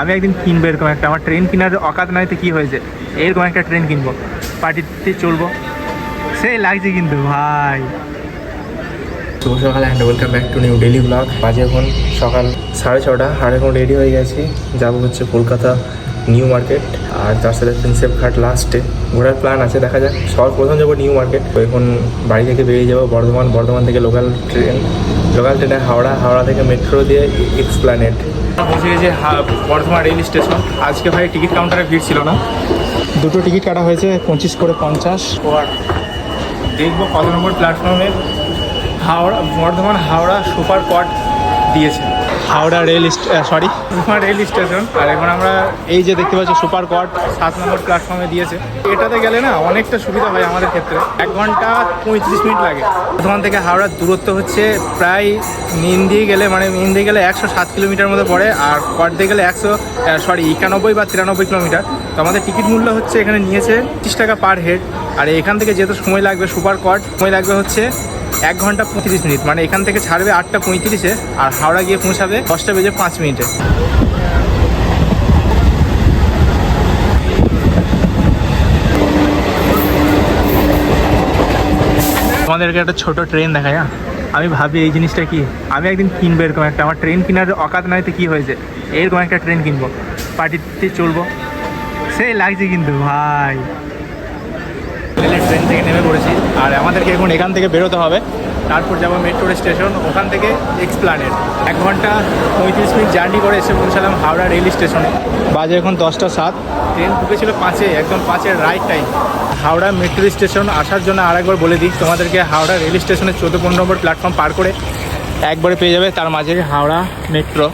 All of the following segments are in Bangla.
আমি একদিন কিনবো এরকম একটা। আমার ট্রেন কেনার অকাত নাই তো কী হয়েছে? এরকম একটা ট্রেন কিনবো। পার্টিতে চলবো। সেই লাগছে কিন্তু, ভাই। শুভ সকাল and welcome back to new daily blog বাজে এখন সকাল সাড়ে ছটা। আর এখন রেডি হয়ে গেছি। যাব হচ্ছে কলকাতা নিউ মার্কেট। আর তার সাথে প্রিন্সেপ ঘাট লাস্টে ঘোরার প্ল্যান আছে দেখা যাক। সবার প্রথম যাব নিউ মার্কেট তো এখন বাড়ি থেকে বেরিয়ে যাব বর্ধমান। বর্ধমান থেকে লোকাল ট্রেন লোকাল ট্রেনে হাওড়া হাওড়া থেকে মেট্রো দিয়ে এক্সপ্ল্যানেট পৌঁছে গেছে বর্ধমান রেল স্টেশন আজকে ভাই টিকিট কাউন্টারে ভিড় ছিল না। দুটো টিকিট কাটা হয়েছে পঁচিশ করে পঞ্চাশ। আর দেখব কত নম্বর প্ল্যাটফর্মে হাওড়া বর্ধমান হাওড়া সুপার কট দিয়েছে। Howrah rail sorry rail station. আর এখন আমরা এই যে দেখতে পাচ্ছি সুপার কট সাত নম্বর প্ল্যাটফর্মে দিয়েছে। এটাতে গেলে না অনেকটা সুবিধা হয় আমাদের ক্ষেত্রে। এক ঘণ্টা পঁয়ত্রিশ মিনিট লাগে। বর্ধমান থেকে হাওড়ার দূরত্ব হচ্ছে প্রায় মেন দিয়ে গেলে মানে মেন দিয়ে গেলে একশো সাত কিলোমিটার মতো পড়ে, আর কট দিয়ে গেলে একশো সরি একানব্বই বা তিরানব্বই কিলোমিটার। তো আমাদের টিকিট মূল্য হচ্ছে এখানে নিয়েছে তিরিশ টাকা পার হেড। আর এখান থেকে যেহেতু সময় লাগবে সুপার কট সময় লাগবে হচ্ছে এক ঘণ্টা পঁয়ত্রিশ মিনিট। মানে এখান থেকে ছাড়বে আটটা পঁয়ত্রিশে, আর হাওড়া গিয়ে পৌঁছাবে দশটা বেজে পাঁচ মিনিটে। আমাদেরকে একটা ছোট ট্রেন দেখা হ্যাঁ? আমি ভাবি এই জিনিসটা কি? আমি একদিন কিনবো এরকম একটা। আমার ট্রেন কেনার অকাত নয় তো কী হয়েছে? এরকম একটা ট্রেন কিনবো। পার্টিতে চলবো। সেই লাগছে কিন্তু, ভাই। ট্রেন থেকে নেমে পড়েছি। আর আমাদেরকে এখন এখান থেকে বেরোতে হবে। তারপর যাব মেট্রো স্টেশন, ওখান থেকে এক্সপ্লানেট এক ঘণ্টা পঁয়ত্রিশ মিনিট জার্নি করে এসে পৌঁছালাম হাওড়া রেল স্টেশনে। বাজে এখন দশটা সাত। ট্রেন ঢুকেছিল পাঁচে, একদম পাঁচের right time Howrah metro station আসার জন্য আরেকবার বলে দিই, তোমাদেরকে হাওড়া রেল স্টেশনের চোদ্দ পনেরো নম্বর প্ল্যাটফর্ম পার করে একবারে পেয়ে যাবে, তার মাঝে হাওড়া মেট্রো।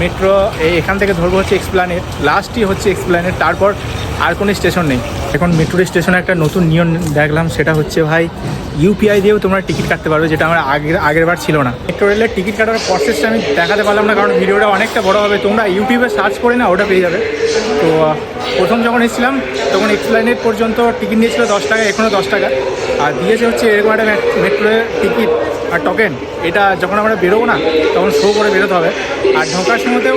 মেট্রো এখান থেকে ধরবো হচ্ছে এক্সপ্লানেট লাস্টই হচ্ছে এক্সপ্লানেট তারপর আর কোনো স্টেশন নেই। এখন মেট্রো স্টেশনে একটা নতুন নিয়ম দেখলাম, সেটা হচ্ছে ভাই ইউপিআই দিয়েও তোমরা টিকিট কাটতে পারবে যেটা আমার আগের আগের বার ছিল না। মেট্রো রেলের টিকিট কাটার প্রসেসটা আমি দেখাতে পারলাম না, কারণ ভিডিওটা অনেকটা বড় হবে। তোমরা ইউটিউবে সার্চ করে না, ওটা পেয়ে যাবে। তো প্রথম যখন এসেছিলাম, তখন এক্সপ্লানেট পর্যন্ত টিকিট নিয়েছিল দশ টাকা এখনও দশ টাকা। আর দিয়েছে হচ্ছে এরকম একটা মেট্রোর টিকিট আর টোকেন এটা যখন আমরা বেরোবো না, তখন শো করে বেরোতে হবে। আর ঢোকার সময়তেও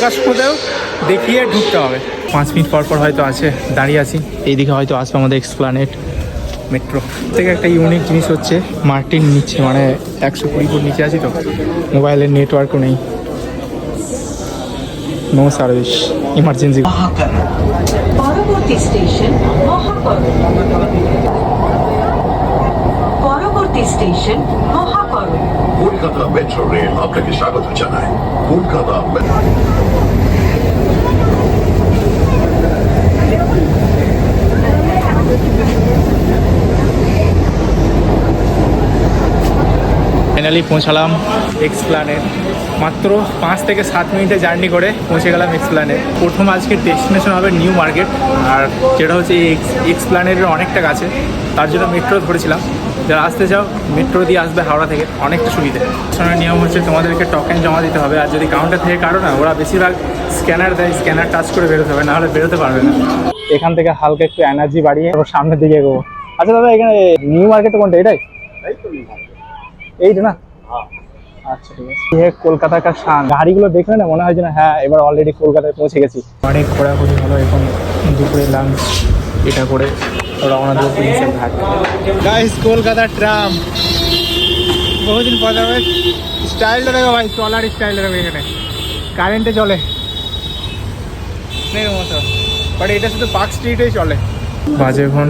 ঢোকার করেও দেখিয়ে ঢুকতে হবে। পাঁচ মিনিট পর পর হয়তো আছে দাঁড়িয়ে আছি। এইদিকে হয়তো আসবে আমাদের এক্সপ্লানেট মেট্রো থেকে একটা ইউনিক জিনিস হচ্ছে মার্টিন নিচ্ছে মানে একশো কুড়ি ফুট নিচে আছি তো। মোবাইলের নেটওয়ার্কও নেই। নো সার্ভিস ইমার্জেন্সি পরবর্তী স্টেশন পরবর্তী station Mahakaran Kolkata metro rail আপনাকে স্বাগত জানায় কলকাতা ফাইনালি পৌঁছালাম এক্সপ্লানেট মাত্র পাঁচ থেকে সাত মিনিটে জার্নি করে পৌঁছে গেলাম এক্সপ্লানেট প্রথম আজকে ডেস্টিনেশন হবে নিউ মার্কেট আর যেটা হচ্ছে এই এক্সপ্লানেটের অনেকটা কাছে, তার জন্য মেট্রো ধরেছিলাম। যারা আসতে চাও মেট্রো দিয়ে আসবে হাওড়া থেকে অনেকটা সুবিধে। স্টেশনের নিয়ম হচ্ছে তোমাদেরকে টোকেন জমা দিতে হবে আর যদি কাউন্টার থেকে কারও না ওরা বেশিরভাগ স্ক্যানার দেয় স্ক্যানার টাচ করে বেরোতে হবে নাহলে বেরোতে পারবে না। এখান থেকে হালকা একটু এনার্জি বাড়িয়ে ওর সামনের দিকে এগোবো। আচ্ছা দাদা এখানে নিউ মার্কেট কোনটা এটাই? এইটা না? আচ্ছা ঠিক আছে। ये কলকাতা কা শান। গাড়িগুলো দেখলে না মনে হয় যে হ্যাঁ এবার অলরেডি কলকাতায় পৌঁছে গেছি। অনেক ঘোরাঘুরি হলো এখন দুপুরে লাঞ্চ এটা করে রওনা দেবো প্রিন্সেপ ঘাট গাইস কলকাতা ট্রাম। বহুদিন পর যাবে স্টাইলটা দেখো ভাই চলার স্টাইলটা দেখো এখানে। কারেন্টে চলে। মতো। বাট এটা শুধু পার্ক স্ট্রিটেই চলে। বাজে এখন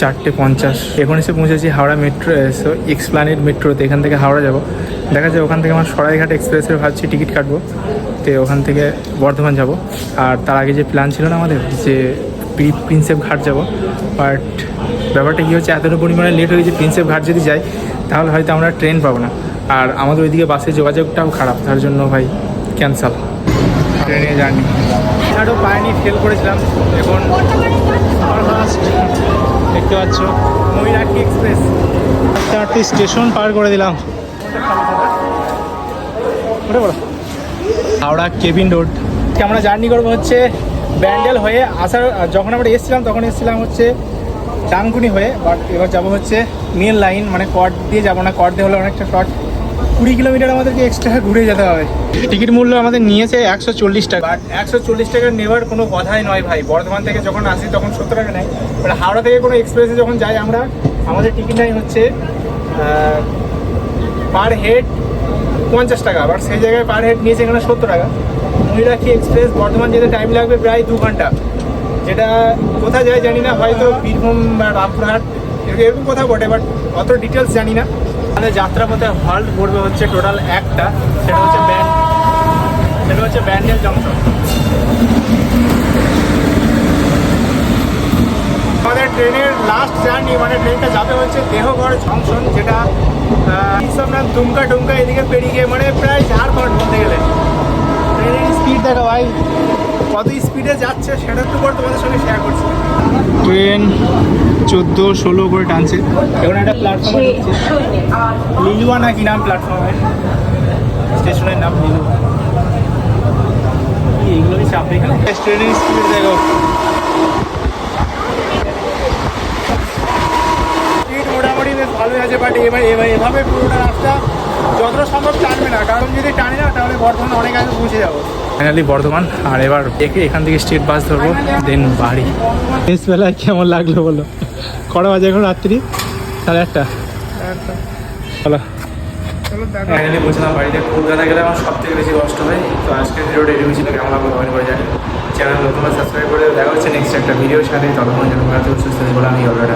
চারটে পঞ্চাশ। এখন এসে পৌঁছেছি হাওড়া মেট্রো এক্সপ্লানেট মেট্রোতে। এখান থেকে হাওড়া যাব। দেখা যায় ওখান থেকে আমার সরাইঘাট এক্সপ্রেসের ভাবছি টিকিট কাটবো। তো ওখান থেকে বর্ধমান যাব। আর তার আগে যে প্ল্যান ছিল না আমাদের যে প্রিন্সেপ ঘাট যাব। বাট ব্যাপারটা কী হচ্ছে, এতটা পরিমাণে লেট হয়ে গেছে, প্রিন্সেপ ঘাট যদি যাই, তাহলে হয়তো আমরা ট্রেন পাবো না। আর আমাদের ওইদিকে বাসে যোগাযোগটাও খারাপ, তার জন্য ভাই ক্যান্সেল ট্রেনে জার্নি আরও পায়নি ফেল করেছিলাম। এখন দেখতে পাচ্ছ, ময়ূরাক্ষী এক্সপ্রেস চারটি স্টেশন পার করে দিলাম। Howrah cabin road. আমরা জার্নি করব হচ্ছে? ব্যান্ডেল হয়ে আসার যখন আমরা এসেছিলাম তখন এসেছিলাম হচ্ছে ডানকুনি হয়ে বাট এবার যাব হচ্ছে মেন লাইন মানে কট দিয়ে যাব না কট দিয়ে হলে অনেকটা শর্ট কুড়ি কিলোমিটার আমাদেরকে এক্সট্রা ঘুরে যেতে হবে। টিকিট মূল্য আমাদের নিয়েছে একশো চল্লিশ টাকা। বাট একশো চল্লিশ টাকা নেওয়ার কোনো কথাই নয় ভাই। বর্ধমান থেকে যখন আসি তখন সত্তর টাকা নেয়। বাট হাওড়া থেকে কোনো এক্সপ্রেসে যখন যাই আমরা আমাদের টিকিট নেয় হচ্ছে পার হেড পঞ্চাশ টাকা বাট সেই জায়গায় পার হেড নিয়েছে এখানে সত্তর টাকা। মহিলাক্ষী এক্সপ্রেস বর্ধমান যেতে টাইম লাগবে প্রায় দু ঘণ্টা। যেটা কোথায় যায় জানি না, হয়তো বীরভূম বা রামপুরহাট, এরকম- কোথাও বটে বাট অত ডিটেলস জানি না। আমাদের যাত্রাপথে হল্ট পড়বে হচ্ছে টোটাল একটা, সেটা হচ্ছে ব্যান্ড সেটা হচ্ছে ব্যান্ডেল জংশন আমাদের ট্রেনের লাস্ট জার্নি মানে ট্রেনটা যাবে হচ্ছে দেহগড় জংশন যেটা নাম দুমকা টুমকা এদিকে পেরিয়ে গিয়ে মানে প্রায় ঝাড়খণ্ড বলতে গেলে। ট্রেনের স্পিড দেখো ভাই কত স্পিডে যাচ্ছে সেটা একটু পর তোমাদের সঙ্গে শেয়ার করছি। ট্রেন চোদ্দ ষোলো করে টানছে। এখন একটা প্ল্যাটফর্ম লিলুয়া না কি নাম প্ল্যাটফর্মের স্টেশনের নাম লিলুয়া। এইগুলো চাপ এখানে? ট্রেনের স্পিড দেখো স্পিড মোটামুটি আছে বাট এবার এবার এভাবে পুরোটা রাস্তা যতটা সম্ভব টানবে না। কারণ যদি টানে না তাহলে বর্ধমান অনেক আগে পৌঁছে যাব। ফাইনালি বর্ধমান আর এবার দেখে এখান থেকে স্টেট বাস ধরবো দেন বাড়ি। শেষ বেলায় কেমন লাগল বলো? কটা বাজে এখন রাত্রি? সাড়ে আটটা। চলো। ফাইনালি পৌঁছলাম বাড়িতে। কলকাতা গেলে আমার সব থেকে বেশি কষ্ট হয়। তো আজকে ভিডিওটা এটুকু ছিল কেমন লাগল কমেন্ট করে জানি চ্যানেল নতুন সাবস্ক্রাইব করে দেখা হচ্ছে নেক্সট একটা ভিডিওর সাথে। ততক্ষণ যেন সুস্থ বলে আমি অলরেডি